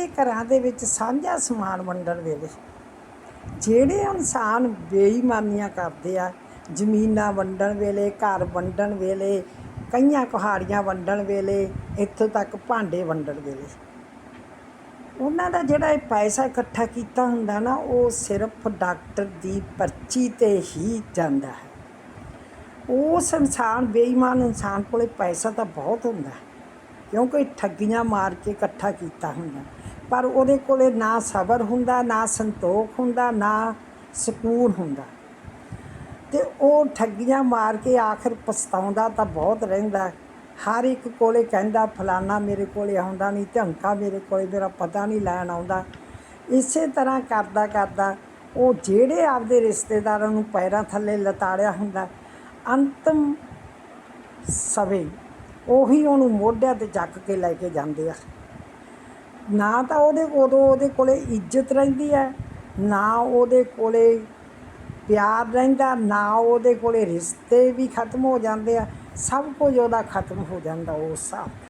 ਜਿਹੜੇ ਘਰਾਂ ਦੇ ਵਿੱਚ ਸਾਂਝਾ ਸਮਾਨ ਵੰਡਣ ਵੇਲੇ ਜਿਹੜੇ ਇਨਸਾਨ ਬੇਈਮਾਨੀਆਂ ਕਰਦੇ ਆ, ਜ਼ਮੀਨਾਂ ਵੰਡਣ ਵੇਲੇ, ਘਰ ਵੰਡਣ ਵੇਲੇ, ਕਈਆਂ ਕੁਹਾੜੀਆਂ ਵੰਡਣ ਵੇਲੇ, ਇੱਥੋਂ ਤੱਕ ਭਾਂਡੇ ਵੰਡਣ ਵੇਲੇ। ਉਹਨਾਂ ਦਾ ਜਿਹੜਾ ਇਹ ਪੈਸਾ ਇਕੱਠਾ ਕੀਤਾ ਹੁੰਦਾ ਨਾ, ਉਹ ਸਿਰਫ ਡਾਕਟਰ ਦੀ ਪਰਚੀ ਤੇ ਹੀ ਜਾਂਦਾ ਹੈ। ਉਸ ਇਨਸਾਨ, ਬੇਈਮਾਨ ਇਨਸਾਨ ਕੋਲੇ ਪੈਸਾ ਤਾਂ ਬਹੁਤ ਹੁੰਦਾ ਹੈ, ਕਿਉਂਕਿ ਠੱਗੀਆਂ ਮਾਰ ਕੇ ਇਕੱਠਾ ਕੀਤਾ ਹੁੰਦਾ ਪਰ ਉਹਦੇ ਕੋਲੇ ਨਾ ਸਬਰ ਹੁੰਦਾ, ਨਾ ਸੰਤੋਖ ਹੁੰਦਾ, ਨਾ ਸਕੂਨ ਹੁੰਦਾ। ਤੇ ਉਹ ਠੱਗੀਆਂ ਮਾਰ ਕੇ ਆਖਰ ਪਛਤਾਉਂਦਾ ਤਾਂ ਬਹੁਤ ਰਹਿੰਦਾ। ਹਰ ਇੱਕ ਕੋਲੇ ਕਹਿੰਦਾ, ਫਲਾਨਾ ਮੇਰੇ ਕੋਲੇ ਆਉਂਦਾ ਨਹੀਂ, ਝੰਕਾ ਮੇਰੇ ਕੋਲੇ, ਮੇਰਾ ਪਤਾ ਨਹੀਂ ਲੈਣ ਆਉਂਦਾ। ਇਸੇ ਤਰ੍ਹਾਂ ਕਰਦਾ ਕਰਦਾ ਉਹ ਜਿਹੜੇ ਆਪਦੇ ਰਿਸ਼ਤੇਦਾਰਾਂ ਨੂੰ ਪੈਰਾਂ ਥੱਲੇ ਲਤਾੜਿਆ ਹੁੰਦਾ, ਅੰਤਮ ਸਵੇ ਉਹੀ ਉਹਨੂੰ ਮੋਢਿਆਂ ਤੇ ਚੱਕ ਕੇ ਲੈ ਕੇ ਜਾਂਦੇ ਆ। ਨਾ ਤਾਂ ਉਹਦੇ ਉਦੋਂ ਉਹਦੇ ਕੋਲੇ ਇੱਜ਼ਤ ਰਹਿੰਦੀ ਹੈ, ਨਾ ਉਹਦੇ ਕੋਲੇ ਪਿਆਰ ਰਹਿੰਦਾ, ਨਾ ਉਹਦੇ ਕੋਲੇ ਰਿਸ਼ਤੇ ਵੀ ਖਤਮ ਹੋ ਜਾਂਦੇ ਆ, ਸਭ ਕੁਝ ਉਹਦਾ ਖਤਮ ਹੋ ਜਾਂਦਾ ਉਸ ਹਿਸਾਬ